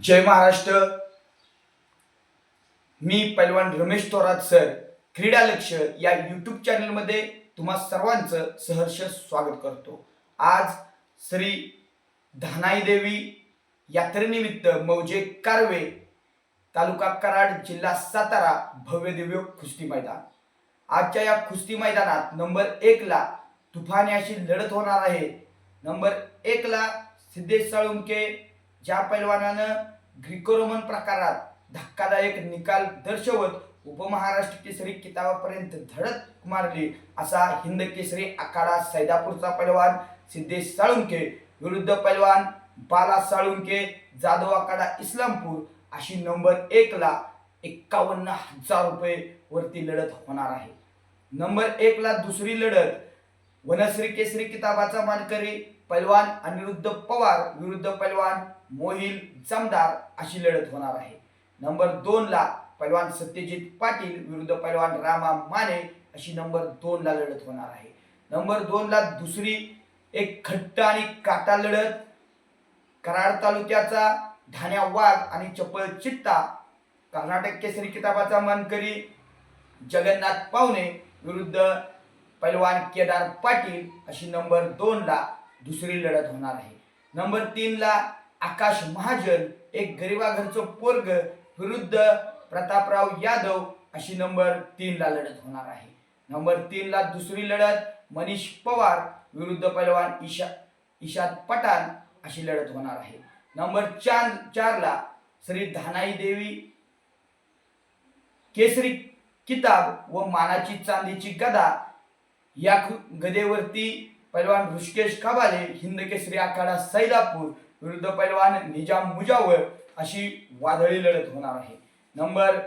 जय महाराष्ट्र. मी पैलवान रमेश थोरात सर क्रीडा लक्ष या यूट्यूब चॅनलमध्ये तुम्हा सर्वांचं सहर्ष स्वागत करतो. आज श्री धानाई देवी यात्रेनिमित्त मौजे कारवे तालुका कराड जिल्हा सातारा भव्य दिव्य कुस्ती मैदान. आजच्या या कुस्ती मैदानात नंबर एकला ला अशी लढत होणार आहे. नंबर एकला सिद्धेश साळुंके ज्या पैलवानानं ग्रीको रोमन प्रकारात धक्कादायक निकाल दर्शवत उपमहाराष्ट्र केसरी किताबापर्यंत धडक मारली असा हिंद केसरी आखाडा सैदापूरचा पैलवान सिद्धेश साळुंके विरुद्ध पैलवान बाला साळुंके जाधव आखाडा इस्लामपूर अशी नंबर एकला एक्कावन्न हजार रुपये वरती लढत होणार आहे. नंबर एकला दुसरी लढत वनश्री केसरी किताबाचा मानकरी पैलवान अनिरुद्ध पवार विरुद्ध पैलवान मोहिल जमदार अशी लढत होणार आहे. नंबर दोन ला पैलवान सत्यजित पाटील विरुद्ध पैलवान रामा माने अशी नंबर दोन ला लढत होणार आहे. नंबर दोन ला दुसरी एक खट्ट आणि काटा लढत. कराड तालुक्याचा धान्या वाघ आणि चपळ चित्ता. कर्नाटक केसरी किताबाचा मानकरी जगन्नाथ पावणे विरुद्ध पैलवान केदार पाटील अशी नंबर दोन ला दुसरी लढत होणार आहे. नंबर तीनला आकाश महाजन एक गरिबाघरचं पोरग विरुद्ध प्रतापराव यादव अशी नंबर तीनला लढत होणार आहे. नंबर तीनला दुसरी लढत मनीष पवार विरुद्ध पैलवान ईशा ईशाद पठाण अशी लढत होणार आहे. नंबर चार चारला श्री धानाई देवी केसरी किताब व मानाची चांदीची गदा या गदेवरती पैलवान ऋषिकेश काबाले हिंद केसरी आखाडा सैदापूर। विरुद्ध पैलवान निजाम मुजावर अशी वादळी लढत होणार आहे. नंबर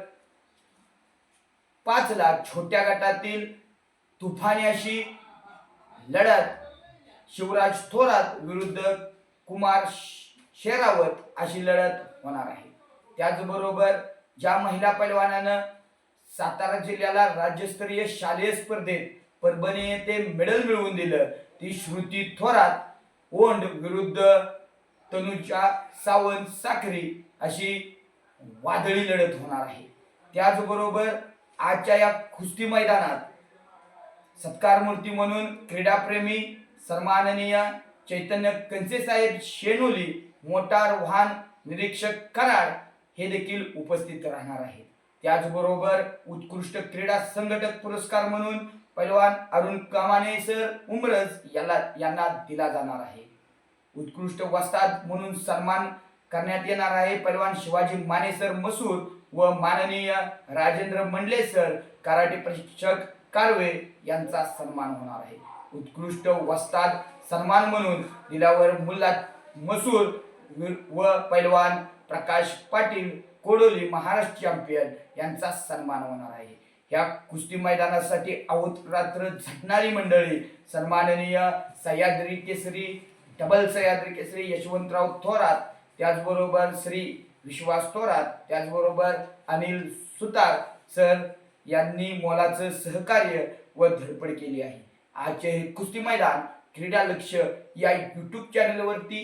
पाचला छोट्या गटातील तुफानी अशी लढत. शिवराज थोरात विरुद्ध कुमार शेरावत अशी लढत होणार आहे. त्याचबरोबर ज्या महिला पैलवानानं सातारा जिल्ह्याला राज्यस्तरीय शालेय स्पर्धेत परभणी येथे मेडल मिळवून दिलं. ती श्रुती थोरात ओंड विरुद्ध तनुजा सावंत साखरी अशी वादळी लढत होणार आहे. त्याचबरोबर आजच्या या कुस्ती मैदानात सत्कार मूर्ती म्हणून क्रीडाप्रेमी सन्माननीय चैतन्य कंसेसाहेब शेनोली मोटार वाहन निरीक्षक कराड हे देखील उपस्थित राहणार आहेत. त्याचबरोबर उत्कृष्ट क्रीडा संघटक पुरस्कार म्हणून पैलवान अरुण कामाने सर उमरज याला यांना दिला जाणार आहे. उत्कृष्ट वस्ताद म्हणून सन्मान करण्यात येणार आहे. पैलवान शिवाजी माने सर मसूर व माननीय राजेंद्र मंडले सर कराटे प्रशिक्षक कारवे यांचा सन्मान होणार आहे. उत्कृष्ट वस्ताद सन्मान म्हणून दिल्यावर मुल्ला मसूर व पैलवान प्रकाश पाटील कोडोली महाराष्ट्र चॅम्पियन यांचा सन्मान होणार आहे. या कुस्ती मैदानासाठी अहोत रात्र झटणारी मंडळी सन्माननीय सह्याद्री केसरी डबल सह्याद्री केसरी यशवंतराव थोरात त्याचबरोबर श्री विश्वास थोरात त्याचबरोबर अनिल सुतार सर यांनी मोलाचं सहकार्य व धडपड केली आहे. आजचे हे कुस्ती मैदान क्रीडा लक्ष या यूट्यूब चॅनलवरती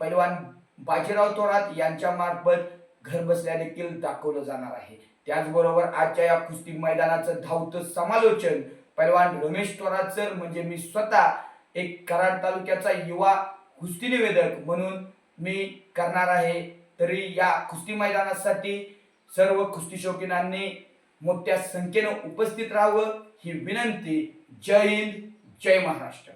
पैलवान बाजीराव थोरात यांच्या मार्फत घर बसल्या देखील दाखवलं जाणार आहे. त्याचबरोबर आजच्या या कुस्ती मैदानाचं धावतं समालोचन पैलवान रमेश थोरात म्हणजे मी स्वतः एक कराड तालुक्याचा युवा कुस्ती निवेदक म्हणून मी करणार आहे. तरी या कुस्ती मैदानासाठी सर्व कुस्ती शौकीनांनी मोठ्या संख्येनं उपस्थित राहावं ही विनंती. जय हिंद जय महाराष्ट्र.